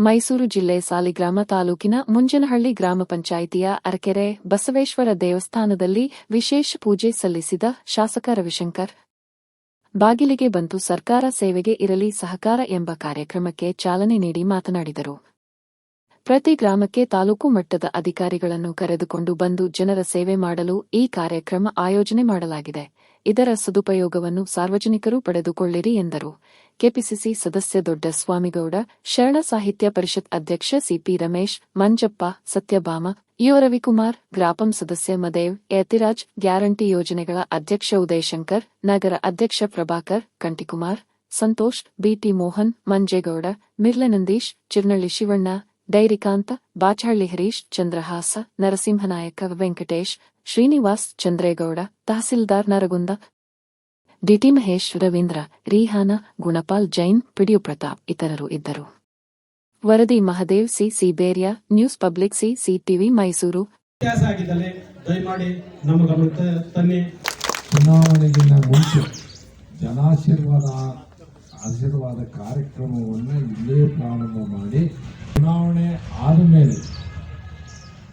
ಮೈಸೂರು ಜಿಲ್ಲೆ ಸಾಲಿಗ್ರಾಮ ತಾಲೂಕಿನ ಮುಂಜನಹಳ್ಳಿ ಗ್ರಾಮ ಪಂಚಾಯಿತಿಯ ಅರಕೆರೆ ಬಸವೇಶ್ವರ ದೇವಸ್ಥಾನದಲ್ಲಿ ವಿಶೇಷ ಪೂಜೆ ಸಲ್ಲಿಸಿದ ಶಾಸಕ ರವಿಶಂಕರ್. ಬಾಗಿಲಿಗೆ ಬಂತು ಸರ್ಕಾರ ಸೇವೆಗೆ ಇರಲಿ, ಸಹಕಾರ ಎಂಬ ಕಾರ್ಯಕ್ರಮಕ್ಕೆ ಚಾಲನೆ ನೀಡಿ ಮಾತನಾಡಿದರು. ಪ್ರತಿ ಗ್ರಾಮಕ್ಕೆ ತಾಲೂಕು ಮಟ್ಟದ ಅಧಿಕಾರಿಗಳನ್ನು ಕರೆದುಕೊಂಡು ಬಂದು ಜನರ ಸೇವೆ ಮಾಡಲು ಈ ಕಾರ್ಯಕ್ರಮ ಆಯೋಜನೆ ಮಾಡಲಾಗಿದೆ. ಇದರ ಸದುಪಯೋಗವನ್ನು ಸಾರ್ವಜನಿಕರು ಪಡೆದುಕೊಳ್ಳಿರಿ ಎಂದರು. ಕೆಪಿಸಿಸಿ ಸದಸ್ಯ ದೊಡ್ಡ ಸ್ವಾಮಿಗೌಡ, ಶರಣ ಸಾಹಿತ್ಯ ಪರಿಷತ್ ಅಧ್ಯಕ್ಷ ಸಿಪಿ ರಮೇಶ್, ಮಂಜಪ್ಪ ಸತ್ಯಭಾಮ, ಯು ರವಿಕುಮಾರ್, ಗ್ರಾಪಂ ಸದಸ್ಯ ಮದೇವ್, ಯತಿರಾಜ್, ಗ್ಯಾರಂಟಿ ಯೋಜನೆಗಳ ಅಧ್ಯಕ್ಷ ಉದಯಶಂಕರ್, ನಗರ ಅಧ್ಯಕ್ಷ ಪ್ರಭಾಕರ್, ಕಂಟಿಕುಮಾರ್, ಸಂತೋಷ್, ಬಿಟಿ ಮೋಹನ್, ಮಂಜೇಗೌಡ, ಮಿರ್ಲೆ ನಂದೀಶ್, ಚಿರ್ನಳ್ಳಿ ಶಿವಣ್ಣ ಡೈರಿಕಾಂತ ಬಾಚಹಳ್ಳಿ ಹರೀಶ್ ಚಂದ್ರಹಾಸ ನರಸಿಂಹನಾಯಕ ವೆಂಕಟೇಶ್ ಶ್ರೀನಿವಾಸ್ ಚಂದ್ರೇಗೌಡ ತಹಸೀಲ್ದಾರ್ ನರಗುಂದ ಡಿಟಿ ಮಹೇಶ್ ರವೀಂದ್ರ ರೀಹಾನ ಗುಣಪಾಲ್ ಜೈನ್ ಪಿಡಿಯು ಪ್ರತಾಪ್ ಇತರರು ಇದ್ದರು. ವರದಿ Mahadev C ಸಿಬೇರಿಯಾ news public C C TV Mysuru. ವ್ಯತ್ಯಾಸ ಆಗಿದ್ದಲ್ಲಿ ದಯಮಾಡಿ ನಮ್ಮ ಗಮನಕ್ಕೆ ತನ್ನಿ. ಚುನಾವಣೆಗಿಂತ ಮುಂಚೆ ಜನಾಶೀರ್ವಾದ ಆಶೀರ್ವಾದ ಕಾರ್ಯಕ್ರಮವನ್ನು ಇಲ್ಲೇ ಪ್ರಾರಂಭ ಮಾಡಿ ಚುನಾವಣೆ ಆದಮೇಲೆ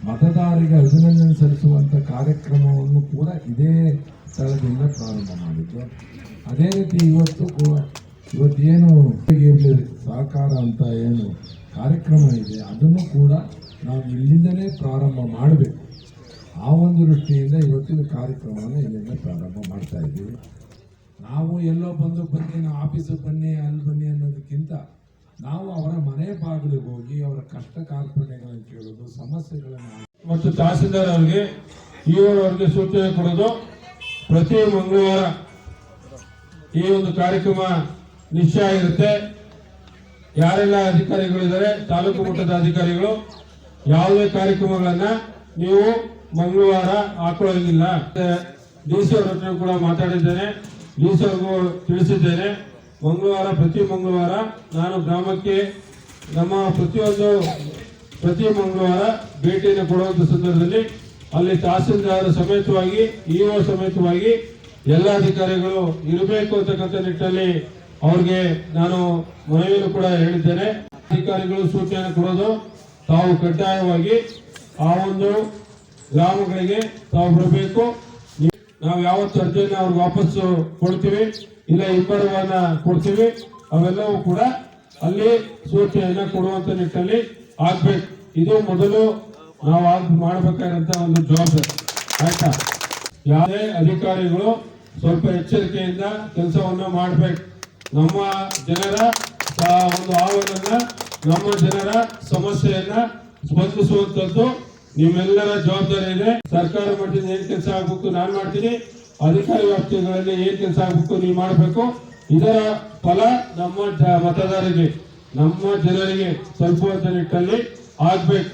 ಮತದಾರರಿಗೆ ಅಭಿನಂದನೆ ಸಲ್ಲಿಸುವಂಥ ಕಾರ್ಯಕ್ರಮವನ್ನು ಕೂಡ ಇದೇ ಸ್ಥಳದಿಂದ ಪ್ರಾರಂಭ ಮಾಡಿದ್ದು ಅದೇ ರೀತಿ ಇವತ್ತು ಕೂಡ ಇವತ್ತೇನು ಇರಲಿ, ಸಹಕಾರ ಅಂತ ಏನು ಕಾರ್ಯಕ್ರಮ ಇದೆ, ಅದನ್ನು ಕೂಡ ನಾವು ಇಲ್ಲಿಂದಲೇ ಪ್ರಾರಂಭ ಮಾಡಬೇಕು. ಆ ಒಂದು ದೃಷ್ಟಿಯಿಂದ ಇವತ್ತಿನ ಕಾರ್ಯಕ್ರಮವನ್ನು ಇಲ್ಲಿಂದ ಪ್ರಾರಂಭ ಮಾಡ್ತಾ ಇದ್ದೀವಿ. ನಾವು ಎಲ್ಲೋ ಬಂದು ಬನ್ನಿ ನಾವು ಆಫೀಸಿಗೆ ಬನ್ನಿ, ಅಲ್ಲಿ ಬನ್ನಿ ಅನ್ನೋದಕ್ಕಿಂತ ನಾವು ಅವರ ಮನೆ ಬಾಗಿಲಿಗೆ ಹೋಗಿ ಅವರ ಕಷ್ಟ ಕಾರ್ಪಣ್ಯಗಳನ್ನು ಕೇಳೋದು, ಸಮಸ್ಯೆಗಳನ್ನು ಮತ್ತು ತಹಸೀಲ್ದಾರ್ ಅವರಿಗೆ ಇವರವರಿಗೆ ಸೂಚನೆ ಕೊಡೋದು. ಪ್ರತಿ ಮಂಗಳವಾರ ಈ ಒಂದು ಕಾರ್ಯಕ್ರಮ ನಿಶ್ಚಯ ಇರುತ್ತೆ ಯಾರೆಲ್ಲ ಅಧಿಕಾರಿಗಳಿದ್ದಾರೆ, ತಾಲೂಕು ಮಟ್ಟದ ಅಧಿಕಾರಿಗಳು, ಯಾವುದೇ ಕಾರ್ಯಕ್ರಮಗಳನ್ನ ನೀವು ಮಂಗಳವಾರ ಹಾಕೊಳ್ಳೋದಿಲ್ಲ. ಡಿ ಸಿ ಅವ್ರ ಕೂಡ ಮಾತಾಡಿದ್ದೇನೆ. ಡಿ ಸಿ ಅವ್ರಿಗೂ ತಿಳಿಸಿದ್ದೇನೆ. ಮಂಗಳವಾರ, ಪ್ರತಿ ಮಂಗಳವಾರ ನಾನು ಗ್ರಾಮಕ್ಕೆ ನಮ್ಮ ಪ್ರತಿಯೊಂದು ಪ್ರತಿ ಮಂಗಳವಾರ ಭೇಟಿಯನ್ನು ಕೊಡುವಂಥ ಸಂದರ್ಭದಲ್ಲಿ ಅಲ್ಲಿ ತಹಸೀಲ್ದಾರ ಸಮೇತವಾಗಿ ಇಒ ಸಮೇತವಾಗಿ ಎಲ್ಲ ಅಧಿಕಾರಿಗಳು ಇರಬೇಕು ಅಂತಕ್ಕಂಥ ನಿಟ್ಟಿನಲ್ಲಿ ಅವ್ರಿಗೆ ನಾನು ಮನವಿಯನ್ನು ಕೂಡ ಹೇಳಿದ್ದೇನೆ. ಅಧಿಕಾರಿಗಳು ಸೂಚನೆ ಕೊಡೋದು ತಾವು ಕಡ್ಡಾಯವಾಗಿ ಆ ಒಂದು ಗ್ರಾಮಗಳಿಗೆ ತಾವು ಬರಬೇಕು. ನಾವು ಯಾವತ್ತು ಅರ್ಜಿಯನ್ನು ಅವ್ರಿಗೆ ವಾಪಸ್ಸು ಕೊಡ್ತೀವಿ, ಇಲ್ಲ ಇಬ್ಬರವನ್ನ ಕೊಡ್ತೀವಿ, ಅವೆಲ್ಲವೂ ಕೂಡ ಅಲ್ಲಿ ಸೂಚನೆಯನ್ನ ಕೊಡುವಂತ ನಿಟ್ಟಿನಲ್ಲಿ ಆಗ್ಬೇಕು. ಇದು ಮೊದಲು ನಾವು ಮಾಡಬೇಕಾದಂತ ಒಂದು ಜವಾಬ್ದಾರಿ. ಆಯ್ತಾ? ಯಾವುದೇ ಅಧಿಕಾರಿಗಳು ಸ್ವಲ್ಪ ಎಚ್ಚರಿಕೆಯಿಂದ ಕೆಲಸವನ್ನ ಮಾಡಬೇಕು. ನಮ್ಮ ಜನರ ಒಂದು ಆಹ್ವಾನನ್ನ ನಮ್ಮ ಜನರ ಸಮಸ್ಯೆಯನ್ನ ಸ್ಪಂದಿಸುವಂತದ್ದು ನಿಮ್ಮೆಲ್ಲರ ಜವಾಬ್ದಾರಿ ಇದೆ ಸರ್ಕಾರ ಮಟ್ಟದಿಂದ ಏನ್ ಕೆಲಸ ಆಗ್ಬೇಕು ನಾನ್ ಮಾಡ್ತೀನಿ. ಅಧಿಕಾರಿ ವ್ಯಾಪ್ತಿಗಳಲ್ಲಿ ಏನ್ ಕೆಲಸ ಆಗ್ಬೇಕು ನೀವು ಮಾಡಬೇಕು. ಇದರ ಫಲ ನಮ್ಮ ಮತದಾರರಿಗೆ, ನಮ್ಮ ಜನರಿಗೆ ಸ್ವಲ್ಪ ನಿಟ್ಟಲ್ಲಿ ಆಗ್ಬೇಕು.